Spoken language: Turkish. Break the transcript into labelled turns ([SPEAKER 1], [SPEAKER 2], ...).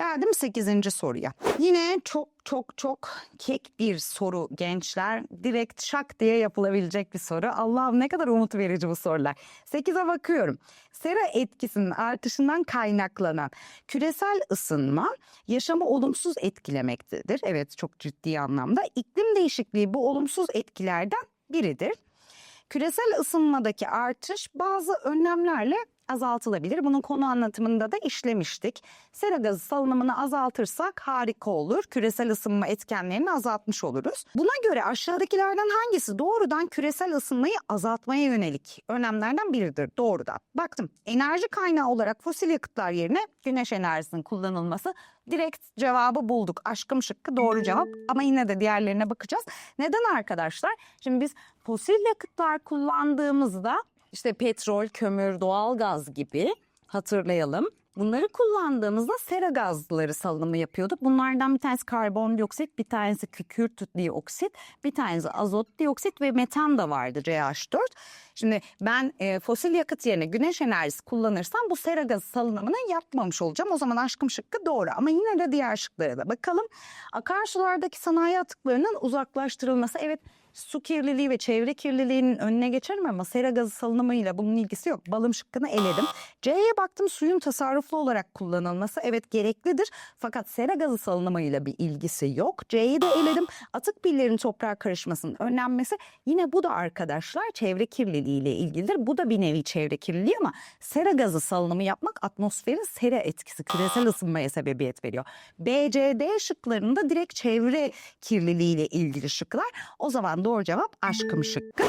[SPEAKER 1] Geldim 8. soruya. Yine çok çok çok kek bir soru gençler. Direkt şak diye yapılabilecek bir soru. Allah'ım ne kadar umut verici bu sorular. 8'e bakıyorum. Sera etkisinin artışından kaynaklanan küresel ısınma yaşamı olumsuz etkilemektedir. Evet çok ciddi anlamda. İklim değişikliği bu olumsuz etkilerden biridir. Küresel ısınmadaki artış bazı önlemlerle azaltılabilir. Bunun konu anlatımında da işlemiştik. Sera gazı salınımını azaltırsak harika olur. Küresel ısınma etkenlerini azaltmış oluruz. Buna göre aşağıdakilerden hangisi doğrudan küresel ısınmayı azaltmaya yönelik önlemlerden biridir doğrudan. Baktım enerji kaynağı olarak fosil yakıtlar yerine güneş enerjisinin kullanılması direkt cevabı bulduk. Aşkım şıkkı doğru cevap ama yine de diğerlerine bakacağız. Neden arkadaşlar? Şimdi biz fosil yakıtlar kullandığımızda işte petrol, kömür, doğalgaz gibi hatırlayalım. Bunları kullandığımızda sera gazları salınımı yapıyorduk. Bunlardan bir tanesi karbondioksit, bir tanesi kükürt dioksit, bir tanesi azot dioksit ve metan da vardı CH4. Şimdi ben e, fosil yakıt yerine güneş enerjisi kullanırsam bu sera gazı salınımını yapmamış olacağım. O zaman aşkım şıkkı doğru ama yine de diğer şıklara da bakalım. Akarsulardaki sanayi atıklarının uzaklaştırılması evet su kirliliği ve çevre kirliliğinin önüne geçerim ama sera gazı salınımıyla bunun ilgisi yok. Balım şıkkını eledim. C'ye baktım suyun tasarruflu olarak kullanılması evet gereklidir. Fakat sera gazı salınımıyla bir ilgisi yok. C'yi de eledim. Atık pillerin toprağa karışmasının önlenmesi yine bu da arkadaşlar çevre kirliliği ile ilgilidir. Bu da bir nevi çevre kirliliği ama sera gazı salınımı yapmak atmosferin sera etkisi küresel ısınmaya sebebiyet veriyor. B, C, D şıklarında direkt çevre kirliliği ile ilgili şıklar. O zaman doğru cevap aşkım şıkkı.